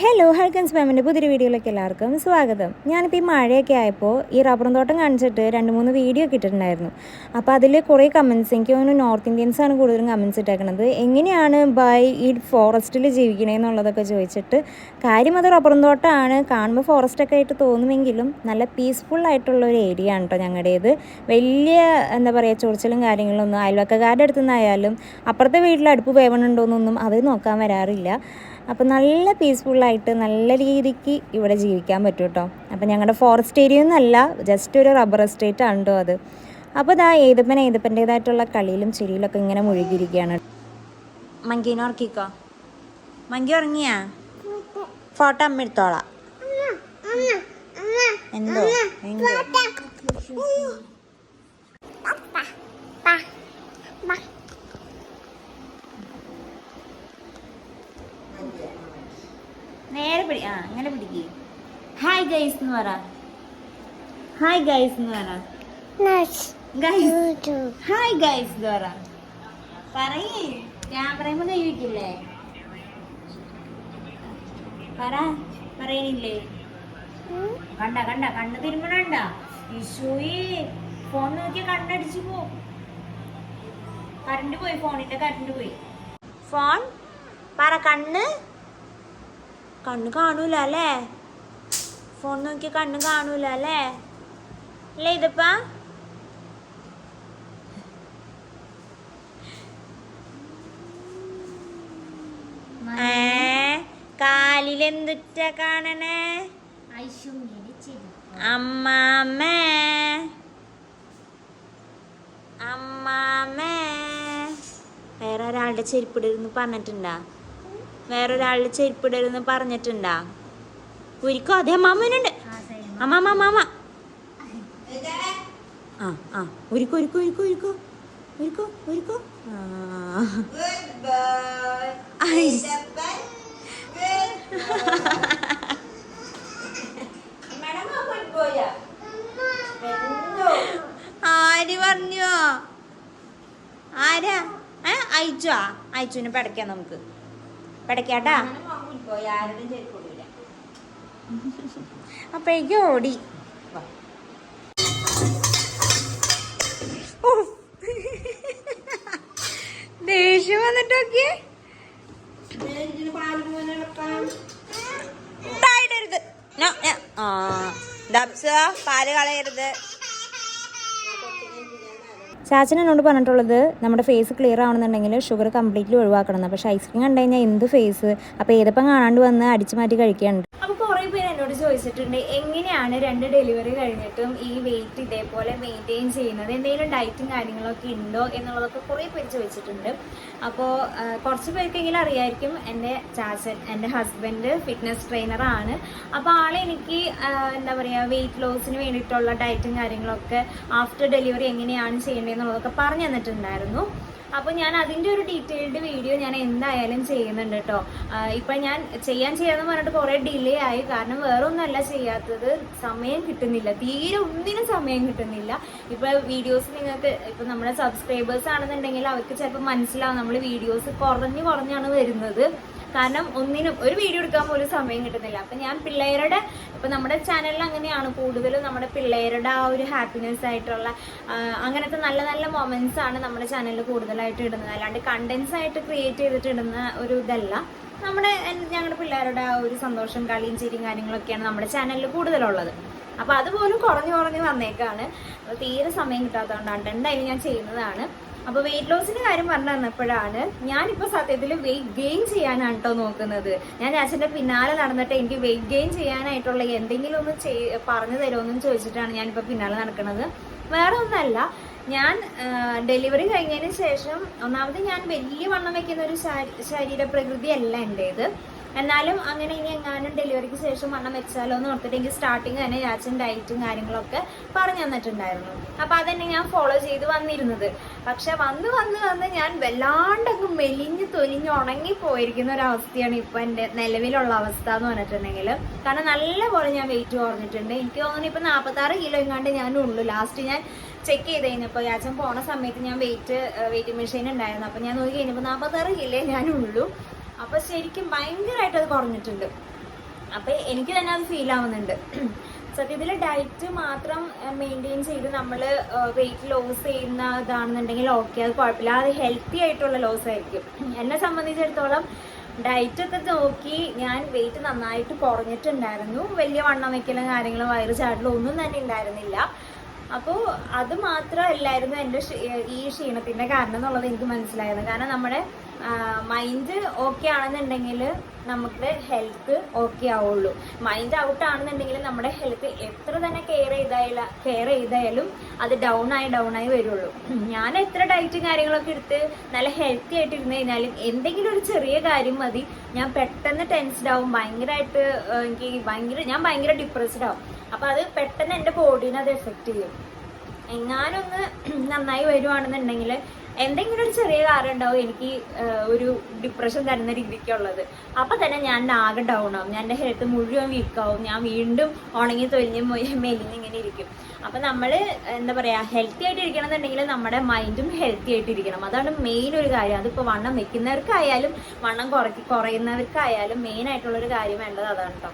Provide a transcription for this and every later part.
Hello ഹൽക്കൻസ് മാമിന്റെ പുതിയൊരു വീഡിയോയിലേക്ക് എല്ലാവർക്കും സ്വാഗതം. ഞാനിപ്പോൾ ഈ മഴയൊക്കെ ആയപ്പോൾ ഈ റബ്ബറും തോട്ടം കാണിച്ചിട്ട് രണ്ട് മൂന്ന് വീഡിയോ ഒക്കെ ഇട്ടിട്ടുണ്ടായിരുന്നു. അപ്പോൾ അതിൽ കുറേ കമൻസ് എനിക്ക് തോന്നുന്നു നോർത്ത് ഇന്ത്യൻസ് ആണ് കൂടുതലും കമൻസ് ഇട്ടേക്കണത്. എങ്ങനെയാണ് ബൈ ഈ ഫോറസ്റ്റിൽ ജീവിക്കണേന്നുള്ളതൊക്കെ ചോദിച്ചിട്ട് കാര്യം അത് റബ്ബറും തോട്ടമാണ് കാണുമ്പോൾ ഫോറസ്റ്റൊക്കെ ആയിട്ട് തോന്നുമെങ്കിലും നല്ല പീസ്ഫുൾ ആയിട്ടുള്ള ഒരു ഏരിയ ആണ് കേട്ടോ ഞങ്ങളുടേത്. വലിയ എന്താ പറയുക ചൊറിച്ചിലും കാര്യങ്ങളൊന്നും അയൽവക്കക്കാരുടെ അടുത്തുനിന്നായാലും അപ്പുറത്തെ വീട്ടിൽ അടുപ്പ് വേവണുണ്ടോയെന്നൊന്നും അത് നോക്കാൻ വരാറില്ല. അപ്പോൾ നല്ല പീസ്ഫുള്ളായിട്ട് നല്ല രീതിക്ക് ഇവിടെ ജീവിക്കാൻ പറ്റും കേട്ടോ അപ്പോൾ ഞങ്ങളുടെ ഫോറസ്റ്റ് ഏരിയ ഒന്നല്ല ജസ്റ്റ് ഒരു റബ്ബർ എസ്റ്റേറ്റ് ആണ് കേട്ടോ അത്. അപ്പോൾ ഇതാ ഏതപ്പൻ ഏതപ്പന്റേതായിട്ടുള്ള കളിയിലും ചെടിയിലൊക്കെ ഇങ്ങനെ മുഴുകിയിരിക്കുകയാണ് മങ്കീനെ ഉറക്കിക്കോ. മങ്കി ഉറങ്ങിയാ? ഫോട്ടോ അമ്മ എടുത്തോളാം. എന്തോ? എന്തോ? നേരെ പിടി ആ അങ്ങനെ പിടിക്കേ. ഹായ് ഗൈസ് എന്ന് പറ. ഹായ് ഗൈസ് എന്ന് പറ. ഹായ് ഗൈസ് എന്ന് പറ. പറയേ. ക്യാമറയുമ്പോ കഴിവിക്കില്ലേ പറ. പറയണില്ലേ? കണ്ട കണ്ട കണ്ണ് തിരുമണണ്ട ഈശോയെ ഫോൺ നോക്കി കണ്ണടിച്ചു പോ. കറണ്ട് പോയി ഫോണിന്റെ കറണ്ട് പോയി. ഫോൺ പറ കണ്ണ്. കണ്ണ് കാണൂല അല്ലേ? ഫോൺ നോക്കി കണ്ണ് കാണൂല അല്ലേ? അല്ലേ ഇതപ്പ? കാലിലെന്തുറ്റ കാണണേ? അമ്മാമ്മേ അമ്മാമ്മേ വേറെ ഒരാളുടെ ചെരുപ്പിടരുന്ന് പറഞ്ഞിട്ടുണ്ടാ? വേറൊരാളുടെ ചെരുപ്പിടരുന്ന് പറഞ്ഞിട്ടുണ്ടാ? ഒരിക്കോ അതെ അമ്മാമ്മനുണ്ട് അമ്മാമ്മ അമ്മാമ്മ ആ ആ. ഒരുക്കോ ഒരുക്കോ ഒരുക്കോ ഒരുക്കോ ഒരുക്കോ ഒരുക്കോ. ആര് പറഞ്ഞോ? ആരാ? ഏ അയച്ചോ അയച്ചുവിനെ പടക്കാം നമുക്ക്. പടയ്ക്കാട്ടാ അപ്പോഴേക്കും ഓടി. ദേഷ്യം വന്നിട്ടൊക്കെ. പാൽ കളയരുത്. ചാച്ചൻ എന്നോട് പറഞ്ഞിട്ടുള്ളത് നമ്മുടെ ഫേസ് ക്ലിയർ ആവണമെന്നുണ്ടെങ്കിൽ ഷുഗർ കംപ്ലീറ്റ്ലി ഒഴിവാക്കണം എന്ന്. പക്ഷേ ഐസ്ക്രീം കണ്ടു കഴിഞ്ഞാൽ എന്ത് ഫേസ് അപ്പോൾ ഏതപ്പം കാണാണ്ട് വന്ന് അടിച്ചു മാറ്റി കഴിക്കാനുണ്ട് അപ്പോൾ കുറേ പേര് എന്നോട് ചോദിച്ചിട്ടുണ്ട് എങ്ങനെയാണ് രണ്ട് ഡെലിവറി കഴിഞ്ഞിട്ടും ഈ വെയിറ്റ് ഇതേപോലെ മെയിന്റെയിൻ ചെയ്യുന്നത്? എന്തെങ്കിലും ഡയറ്റും കാര്യങ്ങളൊക്കെ ഉണ്ടോ എന്നുള്ളതൊക്കെ കുറേ പേര് ചോദിച്ചിട്ടുണ്ട്. അപ്പോൾ കുറച്ച് പേർക്കെങ്കിലും അറിയായിരിക്കും എന്റെ ചാച്ചൻ എന്റെ ഹസ്ബൻഡ് ഫിറ്റ്നസ് ട്രെയിനറാണ് അപ്പോൾ ആളെ എനിക്ക് ആ, എന്താ പറയുക വെയിറ്റ് ലോസിന് വേണ്ടിയിട്ടുള്ള ഡയറ്റും കാര്യങ്ങളൊക്കെ ആഫ്റ്റർ ഡെലിവറി എങ്ങനെയാണ് ചെയ്യേണ്ടതെന്നുള്ളതൊക്കെ പറഞ്ഞു തന്നിട്ടുണ്ടായിരുന്നു. അപ്പോൾ ഞാൻ അതിന്റെ ഒരു ഡീറ്റെയിൽഡ് വീഡിയോ ഞാൻ എന്തായാലും ചെയ്യുന്നുണ്ട് കേട്ടോ ഇപ്പം ഞാൻ ചെയ്യാൻ ചെയ്യാന്ന് പറഞ്ഞിട്ട് കുറേ ഡിലേ ആയി. കാരണം വേറെ ചെയ്യാത്തത് സമയം കിട്ടുന്നില്ല. തീരെ ഒന്നിനും സമയം കിട്ടുന്നില്ല. ഇപ്പൊ വീഡിയോസ് നിങ്ങൾക്ക് ഇപ്പൊ നമ്മുടെ സബ്സ്ക്രൈബേഴ്സ് ആണെന്നുണ്ടെങ്കിൽ അവർക്ക് ചിലപ്പോൾ മനസ്സിലാവും. നമ്മൾ വീഡിയോസ് കുറഞ്ഞു കുറഞ്ഞാണ് വരുന്നത്. കാരണം ഒന്നിനും ഒരു വീഡിയോ എടുക്കാൻ പോലും സമയം കിട്ടുന്നില്ല. അപ്പം ഞാൻ പിള്ളേരുടെ ഇപ്പം നമ്മുടെ ചാനലിൽ അങ്ങനെയാണ്. കൂടുതലും നമ്മുടെ പിള്ളേരുടെ ആ ഒരു ഹാപ്പിനെസ് ആയിട്ടുള്ള അങ്ങനത്തെ നല്ല നല്ല മൊമെന്റ്സ് ആണ് നമ്മുടെ ചാനലിൽ കൂടുതലായിട്ട് ഇടുന്നത്. അല്ലാണ്ട് കണ്ടന്റ്സ് ആയിട്ട് ക്രിയേറ്റ് ചെയ്തിട്ട് ഇടുന്ന ഒരു ഇതല്ല. നമ്മുടെ ഞങ്ങളുടെ പിള്ളേരുടെ ആ ഒരു സന്തോഷം കളിയും ചിരിയും കാര്യങ്ങളൊക്കെയാണ് നമ്മുടെ ചാനലിൽ കൂടുതലുള്ളത്. അപ്പോൾ അതുപോലും കുറഞ്ഞു കുറഞ്ഞു വന്നേക്കാണ്. തീരെ സമയം കിട്ടാത്തതുകൊണ്ടാണ്. എന്തായാലും ഞാൻ ചെയ്യുന്നതാണ്. അപ്പൊ വെയിറ്റ് ലോസിന്റെ കാര്യം പറഞ്ഞു തന്നപ്പോഴാണ് ഞാനിപ്പോ സത്യത്തിൽ വെയിറ്റ് ഗെയിൻ ചെയ്യാനാണ് കേട്ടോ നോക്കുന്നത്. ഞാൻ അച്ഛന്റെ പിന്നാലെ നടന്നിട്ട് എനിക്ക് വെയിറ്റ് ഗെയിൻ ചെയ്യാനായിട്ടുള്ള എന്തെങ്കിലും ഒന്ന് പറഞ്ഞു തരുമെന്നും ചോദിച്ചിട്ടാണ് ഞാനിപ്പോ പിന്നാലെ നടക്കുന്നത് വേറെ ഒന്നല്ല ഞാൻ ഡെലിവറി കഴിഞ്ഞതിന് ശേഷം ഒന്നാമത് ഞാൻ വലിയ വണ്ണം വെക്കുന്ന ഒരു ശരീരപ്രകൃതി ശരീര പ്രകൃതി അല്ല എന്റെത് എന്നാലും അങ്ങനെ ഇനി എങ്ങാനും ഡെലിവറിക്ക് ശേഷം വണ്ണം വെച്ചാലോ എന്ന് ഓർത്തിട്ട് എനിക്ക് സ്റ്റാർട്ടിങ് തന്നെ രാച്ചൻ ഡയറ്റും കാര്യങ്ങളൊക്കെ പറഞ്ഞു തന്നിട്ടുണ്ടായിരുന്നു. അപ്പൊ അതന്നെ ഞാൻ ഫോളോ ചെയ്ത് വന്നിരുന്നത്. പക്ഷെ വന്ന് വന്ന് വന്ന് ഞാൻ വല്ലാണ്ടങ്ങ് മെലിഞ്ഞ് തൊലിഞ്ഞ് ഉണങ്ങി പോയിരിക്കുന്ന ഒരു അവസ്ഥയാണ് എന്റെ നിലവിലുള്ള അവസ്ഥ എന്ന് പറഞ്ഞിട്ടുണ്ടെങ്കിൽ കാരണം നല്ലപോലെ ഞാൻ വെയിറ്റ് കുറഞ്ഞിട്ടുണ്ട്. എനിക്ക് തോന്നുന്നു ഇപ്പൊ നാൽപ്പത്തി ആറ് കിലോ എങ്ങാണ്ട് ഞാൻ ഉള്ളൂ. ലാസ്റ്റ് ഞാൻ ചെക്ക് ചെയ്ത് കഴിഞ്ഞപ്പോൾ യാച്ചൻ പോണ സമയത്ത് ഞാൻ വെയിറ്റ് വെയിറ്റിംഗ് മെഷീൻ ഉണ്ടായിരുന്നു. അപ്പോൾ ഞാൻ നോക്കി കഴിഞ്ഞപ്പോൾ നാൽപ്പത്താറ് കിലോ ഞാൻ അപ്പോൾ ശരിക്കും ഭയങ്കരമായിട്ട് അത് കുറഞ്ഞിട്ടുണ്ട്. അപ്പൊ എനിക്ക് തന്നെ അത് ഫീൽ ആവുന്നുണ്ട്. സത്യത്തിൽ ഡയറ്റ് മാത്രം മെയിന്റെയിൻ ചെയ്ത് നമ്മൾ വെയിറ്റ് ലോസ് ചെയ്യുന്ന ഇതാണെന്നുണ്ടെങ്കിൽ ഓക്കെ അത് കുഴപ്പമില്ല. അത് ഹെൽത്തി ആയിട്ടുള്ള ലോസ് ആയിരിക്കും. എന്നെ സംബന്ധിച്ചിടത്തോളം ഡയറ്റ് ഒക്കെ നോക്കി ഞാൻ വെയിറ്റ് നന്നായിട്ട് കുറഞ്ഞിട്ടുണ്ടായിരുന്നു. വലിയ വണ്ണം വെക്കലും കാര്യങ്ങളും വയറ് ചാടലും ഒന്നും തന്നെ ഉണ്ടായിരുന്നില്ല. അപ്പോൾ അത് മാത്രമല്ലായിരുന്നു എന്റെ ഈ ക്ഷീണത്തിന്റെ കാരണം എന്നുള്ളത് എനിക്ക് മനസ്സിലായത്. കാരണം നമ്മുടെ മൈൻഡ് ഓക്കെ ആണെന്നുണ്ടെങ്കിൽ നമ്മുടെ ഹെൽത്ത് ഓക്കെ ആവുള്ളൂ. മൈൻഡ് ഔട്ട് ആണെന്നുണ്ടെങ്കിൽ നമ്മുടെ ഹെൽത്ത് എത്ര തന്നെ കെയർ ചെയ്തായാലും കെയർ ചെയ്തായാലും അത് ഡൗൺ ആയി ഡൗൺ ആയി വരുള്ളൂ. ഞാൻ എത്ര ഡയറ്റും കാര്യങ്ങളൊക്കെ എടുത്ത് നല്ല ഹെൽത്തി ആയിട്ട് ഇരുന്ന് കഴിഞ്ഞാലും എന്തെങ്കിലും ഒരു ചെറിയ കാര്യം മതി. ഞാൻ പെട്ടെന്ന് ടെൻസ്ഡ് ആവും ഭയങ്കരമായിട്ട് എനിക്ക് ഭയങ്കര ഞാൻ ഭയങ്കര ഡിപ്രസ്ഡ് ആവും. അപ്പോൾ അത് പെട്ടെന്ന് എന്റെ ബോഡീനെ അത് എഫക്റ്റ് ചെയ്യും. എങ്ങാനൊന്ന് നന്നായി വരുവാണെന്നുണ്ടെങ്കിൽ എന്തെങ്കിലും ഒരു ചെറിയ കാര്യം ഉണ്ടാവും എനിക്ക് ഒരു ഡിപ്രഷൻ തരുന്ന രീതിക്കുള്ളത്. അപ്പൊ തന്നെ ഞാൻ ആകെ ഡൗൺ ആവും. ഞാൻ എന്റെ ഹെൽത്ത് മുഴുവൻ വീക്കാവും ഞാൻ വീണ്ടും ഉണങ്ങി തൊലിഞ്ഞ് മൊയ്- മെലിഞ്ഞ് ഇങ്ങനെ ഇരിക്കും. അപ്പൊ നമ്മൾ എന്താ പറയാ ഹെൽത്തി ആയിട്ട് ഇരിക്കണം എന്നുണ്ടെങ്കിൽ നമ്മുടെ മൈൻഡും ഹെൽത്തി ആയിട്ട് ഇരിക്കണം. അതാണ് മെയിൻ ഒരു കാര്യം. അതിപ്പോ വണ്ണം വെക്കുന്നവർക്കായാലും വണ്ണം കുറയ്ക്ക് കുറയുന്നവർക്കായാലും മെയിൻ ആയിട്ടുള്ള ഒരു കാര്യം വേണ്ടത് അതാണ് കേട്ടോ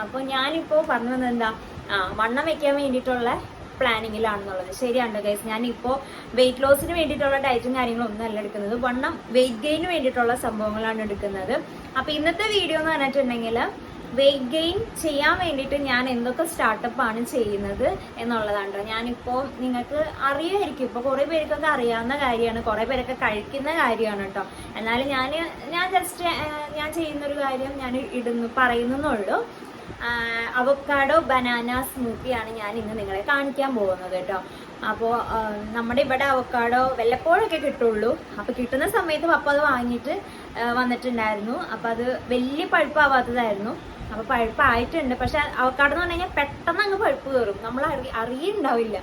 അപ്പോൾ ഞാനിപ്പോൾ പറഞ്ഞു വന്നത് എന്താ ആ വണ്ണം വെക്കാൻ വേണ്ടിയിട്ടുള്ള പ്ലാനിങ്ങിലാണെന്നുള്ളത് ശരിയാണ് ഗൈസ് ഞാൻ ഇപ്പോൾ വെയിറ്റ് ലോസിന് വേണ്ടിയിട്ടുള്ള ഡയറ്റും കാര്യങ്ങളും ഒന്നും അല്ല എടുക്കുന്നത്. വണ്ണം വെയിറ്റ് ഗെയിന് വേണ്ടിയിട്ടുള്ള സംഭവങ്ങളാണ് എടുക്കുന്നത്. അപ്പോൾ ഇന്നത്തെ വീഡിയോ എന്ന് പറഞ്ഞിട്ടുണ്ടെങ്കിൽ വെയിറ്റ് ഗെയിൻ ചെയ്യാൻ വേണ്ടിയിട്ട് ഞാൻ എന്തൊക്കെ സ്റ്റാർട്ടപ്പ് ആണ് ചെയ്യുന്നത് എന്നുള്ളതാണ് ട്ടോ. ഞാനിപ്പോൾ നിങ്ങൾക്ക് അറിയായിരിക്കും. ഇപ്പോൾ കുറേ പേർക്കൊക്കെ അറിയാവുന്ന കാര്യമാണ്. കുറേ പേരൊക്കെ കഴിക്കുന്ന കാര്യമാണ് കേട്ടോ എന്നാലും ഞാൻ ഞാൻ ജസ്റ്റ് ഞാൻ ചെയ്യുന്നൊരു കാര്യം ഞാൻ ഇടുന്നു പറയുന്നുള്ളൂ അവക്കാഡോ ബനാന സ്മൂത്തിയാണ് ഞാൻ ഇന്ന് നിങ്ങളെ കാണിക്കാൻ പോകുന്നത് കേട്ടോ. അപ്പോൾ നമ്മുടെ ഇവിടെ അവക്കാഡോ വല്ലപ്പോഴൊക്കെ കിട്ടുള്ളൂ. അപ്പോൾ കിട്ടുന്ന സമയത്ത് പപ്പ അത് വാങ്ങിയിട്ട് വന്നിട്ടുണ്ടായിരുന്നു. അപ്പോൾ അത് വലിയ പഴുപ്പാവാത്തതായിരുന്നു. അപ്പോൾ പഴുപ്പായിട്ടുണ്ട്. പക്ഷേ അവക്കാഡോ എന്ന് പറഞ്ഞു കഴിഞ്ഞാൽ പെട്ടെന്ന് അങ്ങ് പഴുപ്പ് കയറും. നമ്മൾ അറി അറിയുണ്ടാവില്ല.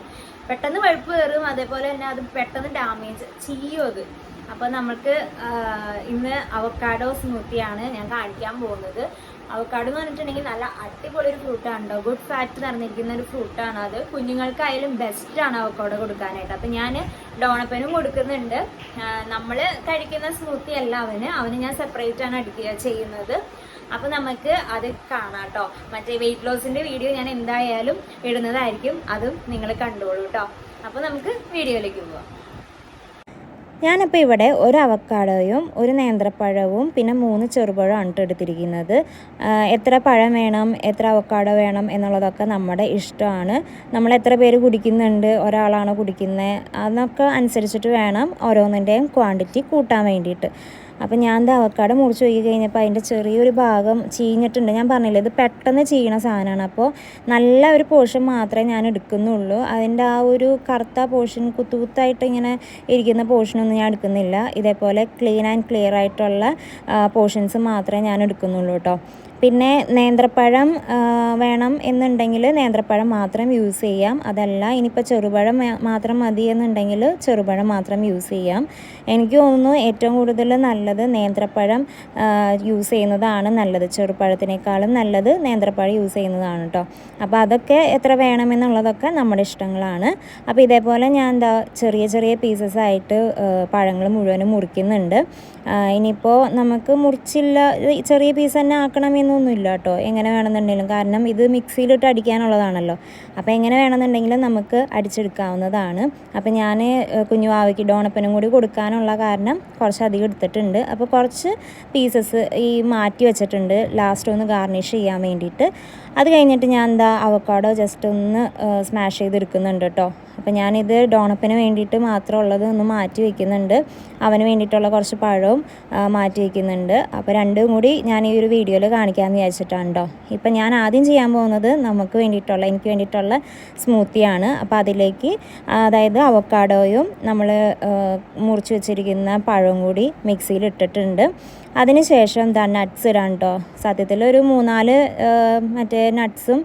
പെട്ടെന്ന് പഴുപ്പ് കയറും. അതേപോലെ തന്നെ അത് പെട്ടെന്ന് ഡാമേജ് ചെയ്യും അത്. അപ്പോൾ നമുക്ക് ഇന്ന് അവക്കാഡോ സ്മൂത്തിയാണ് ഞാൻ കാണിക്കാൻ പോകുന്നത്. അവക്കാഡോ എന്ന് പറഞ്ഞിട്ടുണ്ടെങ്കിൽ നല്ല അടിപൊളി ഒരു ഫ്രൂട്ടാണ് കേട്ടോ ഗുഡ് ഫാറ്റ് നിറഞ്ഞിരിക്കുന്ന ഒരു ഫ്രൂട്ടാണ് അത്. കുഞ്ഞുങ്ങൾക്കായാലും ബെസ്റ്റ് ആണ് അവക്കോട് കൊടുക്കാനായിട്ട്. അപ്പം ഞാൻ ഡോണപ്പനും കൊടുക്കുന്നുണ്ട്. നമ്മൾ കഴിക്കുന്ന സ്മൂത്തി അല്ല അവന്. അവന് ഞാൻ സെപ്പറേറ്റ് ആണ് അടിക്കുക ചെയ്യുന്നത്. അപ്പം നമുക്ക് അത് കാണാം കേട്ടോ മറ്റേ വെയിറ്റ് ലോസിന്റെ വീഡിയോ ഞാൻ എന്തായാലും ഇടുന്നതായിരിക്കും. അതും നിങ്ങൾ കണ്ടോളൂ കേട്ടോ അപ്പോൾ നമുക്ക് വീഡിയോയിലേക്ക് പോവാം. ഞാനിപ്പോൾ ഇവിടെ ഒരു അവക്കാടോയും ഒരു നേന്ത്രപ്പഴവും പിന്നെ മൂന്ന് ചെറുപഴമാണ് ട്ടോ എടുത്തിരിക്കുന്നത്. എത്ര പഴം വേണം എത്ര അവക്കാടോ വേണം എന്നുള്ളതൊക്കെ നമ്മുടെ ഇഷ്ടമാണ്. നമ്മൾ എത്ര പേര് കുടിക്കുന്നുണ്ട് ഒരാളാണോ കുടിക്കുന്നത് അതൊക്കെ അനുസരിച്ചിട്ട് വേണം ഓരോന്നിന്റെയും ക്വാണ്ടിറ്റി കൂട്ടാൻ വേണ്ടിയിട്ട്. അപ്പം ഞാൻ ഇത് അവക്കാട് മുറിച്ച് നോക്കി കഴിഞ്ഞപ്പോൾ അതിന്റെ ചെറിയൊരു ഭാഗം ചീഞ്ഞിട്ടുണ്ട്. ഞാൻ പറഞ്ഞില്ലേ ഇത് പെട്ടെന്ന് ചീയണ സാധനമാണ് അപ്പോൾ നല്ല ഒരു പോർഷൻ മാത്രമേ ഞാൻ എടുക്കുന്നുള്ളൂ. അതിന്റെ ആ ഒരു കറുത്ത പോർഷൻ കുത്തുകുത്തായിട്ട് ഇങ്ങനെ ഇരിക്കുന്ന പോർഷനൊന്നും ഞാൻ എടുക്കുന്നില്ല. ഇതേപോലെ ക്ലീൻ ആൻഡ് ക്ലിയർ ആയിട്ടുള്ള പോർഷൻസ് മാത്രമേ ഞാൻ എടുക്കുന്നുള്ളൂ കേട്ടോ. പിന്നെ നേന്ത്രപ്പഴം വേണം എന്നുണ്ടെങ്കിൽ നേന്ത്രപ്പഴം മാത്രം യൂസ് ചെയ്യാം. അതല്ല ഇനിയിപ്പോൾ ചെറുപഴം മാത്രം മതി എന്നുണ്ടെങ്കിൽ ചെറുപഴം മാത്രം യൂസ് ചെയ്യാം. എനിക്ക് തോന്നുന്നു ഏറ്റവും കൂടുതൽ നല്ലത് നേന്ത്രപ്പഴം യൂസ് ചെയ്യുന്നതാണ് നല്ലത്. ചെറുപഴത്തിനേക്കാളും നല്ലത് നേന്ത്രപ്പഴം യൂസ് ചെയ്യുന്നതാണ് കേട്ടോ അപ്പോൾ അതൊക്കെ എത്ര വേണമെന്നുള്ളതൊക്കെ നമ്മുടെ ഇഷ്ടങ്ങളാണ്. അപ്പോൾ ഇതേപോലെ ഞാൻ എന്താ ചെറിയ ചെറിയ പീസസ് ആയിട്ട് പഴങ്ങൾ മുഴുവനും മുറിക്കുന്നുണ്ട്. ഇനിയിപ്പോൾ നമുക്ക് മുറിച്ചില്ല ചെറിയ പീസ് തന്നെ ആക്കണമെന്നൊന്നുമില്ല കേട്ടോ എങ്ങനെ വേണമെന്നുണ്ടെങ്കിലും. കാരണം ഇത് മിക്സിയിലിട്ട് അടിക്കാനുള്ളതാണല്ലോ. അപ്പോൾ എങ്ങനെ വേണമെന്നുണ്ടെങ്കിലും നമുക്ക് അടിച്ചെടുക്കാവുന്നതാണ്. അപ്പോൾ ഞാൻ കുഞ്ഞുവാവയ്ക്ക് ഡോണപ്പനും കൂടി കൊടുക്കാനുള്ള കാരണം കുറച്ച് അധികം എടുത്തിട്ടുണ്ട്. അപ്പോൾ കുറച്ച് പീസസ് ഈ മാറ്റി വെച്ചിട്ടുണ്ട്. ലാസ്റ്റ് ഒന്ന് ഗാർണിഷ് ചെയ്യാൻ വേണ്ടിയിട്ട്. അത് കഴിഞ്ഞിട്ട് ഞാൻ എന്താ അവക്കാടോ ജസ്റ്റ് ഒന്ന് സ്മാഷ് ചെയ്തെടുക്കുന്നുണ്ട് കേട്ടോ. അപ്പോൾ ഞാനിത് ഡോണപ്പിന് വേണ്ടിയിട്ട് മാത്രമുള്ളത് ഒന്ന് മാറ്റി വയ്ക്കുന്നുണ്ട് അവന് വേണ്ടിയിട്ടുള്ള കുറച്ച് പഴവും മാറ്റി വയ്ക്കുന്നുണ്ട് അപ്പോൾ രണ്ടും കൂടി ഞാൻ ഈ ഒരു വീഡിയോയിൽ കാണിക്കാമെന്ന് വിചാരിച്ചിട്ടാണ് കേട്ടോ ഇപ്പം ഞാൻ ആദ്യം ചെയ്യാൻ പോകുന്നത് നമുക്ക് വേണ്ടിയിട്ടുള്ള എനിക്ക് വേണ്ടിയിട്ടുള്ള സ്മൂത്തിയാണ്. അപ്പോൾ അതിലേക്ക് അതായത് അവക്കാഡോയും നമ്മൾ മുറിച്ച് വെച്ചിരിക്കുന്ന പഴവും കൂടി മിക്സിയിൽ ഇട്ടിട്ടുണ്ട്. അതിനുശേഷം എന്താ നട്ട്സ് ഇടാൻ കേട്ടോ സത്യത്തിൽ ഒരു മൂന്നാൽ മറ്റേ നട്ട്സും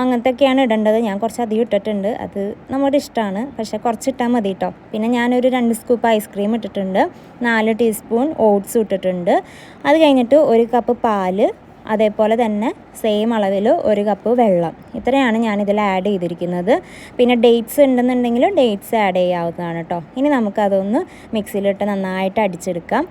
അങ്ങനത്തെയൊക്കെയാണ് ഇടേണ്ടത്. ഞാൻ കുറച്ച് അധികം ഇട്ടിട്ടുണ്ട്. അത് നമ്മുടെ ഇഷ്ടമാണ്. പക്ഷേ കുറച്ച് ഇട്ടാൽ മതി കേട്ടോ പിന്നെ ഞാനൊരു രണ്ട് സ്കൂപ്പ് ഐസ്ക്രീം ഇട്ടിട്ടുണ്ട്. നാല് ടീസ്പൂൺ ഓട്സ് ഇട്ടിട്ടുണ്ട്. അത് കഴിഞ്ഞിട്ട് ഒരു കപ്പ് പാൽ അതേപോലെ തന്നെ സെയിം അളവിൽ ഒരു കപ്പ് വെള്ളം. ഇത്രയാണ് ഞാനിതിൽ ആഡ് ചെയ്തിരിക്കുന്നത്. പിന്നെ ഡേറ്റ്സ് ഉണ്ടെന്നുണ്ടെങ്കിൽ ഡേറ്റ്സ് ആഡ് ചെയ്യാവുന്നതാണ് കേട്ടോ ഇനി നമുക്കതൊന്ന് മിക്സിയിലിട്ട് നന്നായിട്ട് അടിച്ചെടുക്കാം.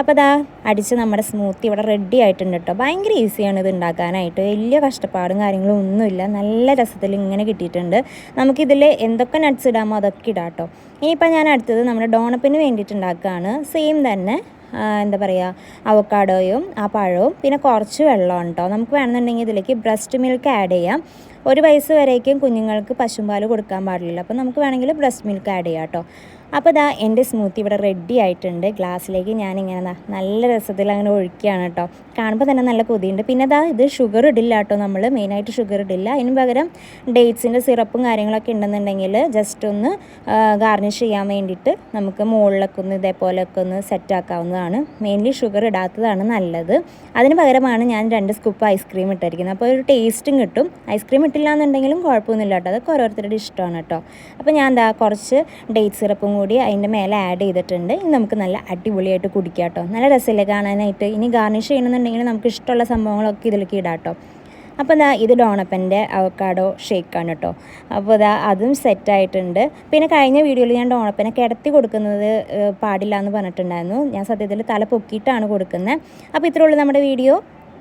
അപ്പോൾ അതാ അടിച്ച് നമ്മുടെ സ്മൂത്തി ഇവിടെ റെഡി ആയിട്ടുണ്ട് കേട്ടോ ഭയങ്കര ഈസിയാണ് ഇത് ഉണ്ടാക്കാനായിട്ട്. വലിയ കഷ്ടപ്പാടും കാര്യങ്ങളും ഒന്നുമില്ല. നല്ല രസത്തിൽ ഇങ്ങനെ കിട്ടിയിട്ടുണ്ട്. നമുക്കിതിൽ എന്തൊക്കെ നട്ട്സ് ഇടാമോ അതൊക്കെ ഇടാം കേട്ടോ ഇനിയിപ്പോൾ ഞാൻ അടുത്തത് നമ്മുടെ ഡോണപ്പിന് വേണ്ടിയിട്ട് ഉണ്ടാക്കുകയാണ്. സെയിം തന്നെ എന്താ പറയുക അവക്കാഡോയും ആ പഴവും പിന്നെ കുറച്ച് വെള്ളമാണ് കേട്ടോ നമുക്ക് വേണമെന്നുണ്ടെങ്കിൽ ഇതിലേക്ക് ബ്രസ്റ്റ് മിൽക്ക് ആഡ് ചെയ്യാം. ഒരു വയസ്സ് വരേക്കും കുഞ്ഞുങ്ങൾക്ക് പശുമ്പാൽ കൊടുക്കാൻ പാടില്ല അപ്പോൾ നമുക്ക് വേണമെങ്കിൽ ബ്രസ്റ്റ് മിൽക്ക് ആഡ് ചെയ്യാം കേട്ടോ അപ്പോൾ ഇതാ എന്റെ സ്മൂത്തി ഇവിടെ റെഡി ആയിട്ടുണ്ട്. ഗ്ലാസ്സിലേക്ക് ഞാനിങ്ങനെ നല്ല രസത്തിൽ അങ്ങനെ ഒഴിക്കുകയാണ് കേട്ടോ. കാണുമ്പോൾ തന്നെ നല്ല കൊതിയുണ്ട്. പിന്നെ ഇതാ ഇത് ഷുഗർ ഇടില്ല കേട്ടോ നമ്മൾ മെയിനായിട്ട് ഷുഗർ ഇടില്ല. അതിന് പകരം ഡേറ്റ്സിന്റെ സിറപ്പും കാര്യങ്ങളൊക്കെ ഉണ്ടെന്നുണ്ടെങ്കിൽ ജസ്റ്റ് ഒന്ന് ഗാർണിഷ് ചെയ്യാൻ വേണ്ടിയിട്ട് നമുക്ക് മുകളിലൊക്കെ ഒന്ന് ഇതേപോലെയൊക്കെ ഒന്ന് സെറ്റ് ആക്കാവുന്നതാണ്. മെയിൻലി ഷുഗർ ഇടാത്തതാണ് നല്ലത്. അതിന് പകരമാണ് ഞാൻ രണ്ട് സ്കൂപ്പ് ഐസ്ക്രീം ഇട്ടിരിക്കുന്നത്. അപ്പോൾ ഒരു ടേസ്റ്റും കിട്ടും. ഐസ്ക്രീം ഇട്ടില്ല എന്നുണ്ടെങ്കിലും കുഴപ്പമൊന്നുമില്ല കേട്ടോ. അതൊക്കെ ഓരോരുത്തരുടെ ഇഷ്ടമാണ് കേട്ടോ. അപ്പോൾ ഞാൻ എന്താ കുറച്ച് ഡേറ്റ് സിറപ്പും കൂടി അതിന്റെ മേലെ ആഡ് ചെയ്തിട്ടുണ്ട്. ഇനി നമുക്ക് നല്ല അടിപൊളിയായിട്ട് കുടിക്കാം കേട്ടോ നല്ല രസമില്ലേ കാണാനായിട്ട്. ഇനി ഗാർണിഷ് ചെയ്യണമെന്നുണ്ടെങ്കിൽ നമുക്ക് ഇഷ്ടമുള്ള സംഭവങ്ങളൊക്കെ ഇതിലേക്ക് ഇടാം കേട്ടോ അപ്പോൾ ഇതാ ഇത് ഡോണപ്പന്റെ അവക്കാഡോ ഷേക്കാണ് കേട്ടോ. അപ്പോൾ ഇതാ അതും സെറ്റായിട്ടുണ്ട് പിന്നെ കഴിഞ്ഞ വീഡിയോയിൽ ഞാൻ ഡോണപ്പനെ കിടത്തി കൊടുക്കുന്നത് പാടില്ല എന്ന് പറഞ്ഞിട്ടുണ്ടായിരുന്നു. ഞാൻ സത്യത്തിൽ തല പൊക്കിയിട്ടാണ് കൊടുക്കുന്നത്. അപ്പോൾ ഇത്രയുള്ളൂ നമ്മുടെ വീഡിയോ.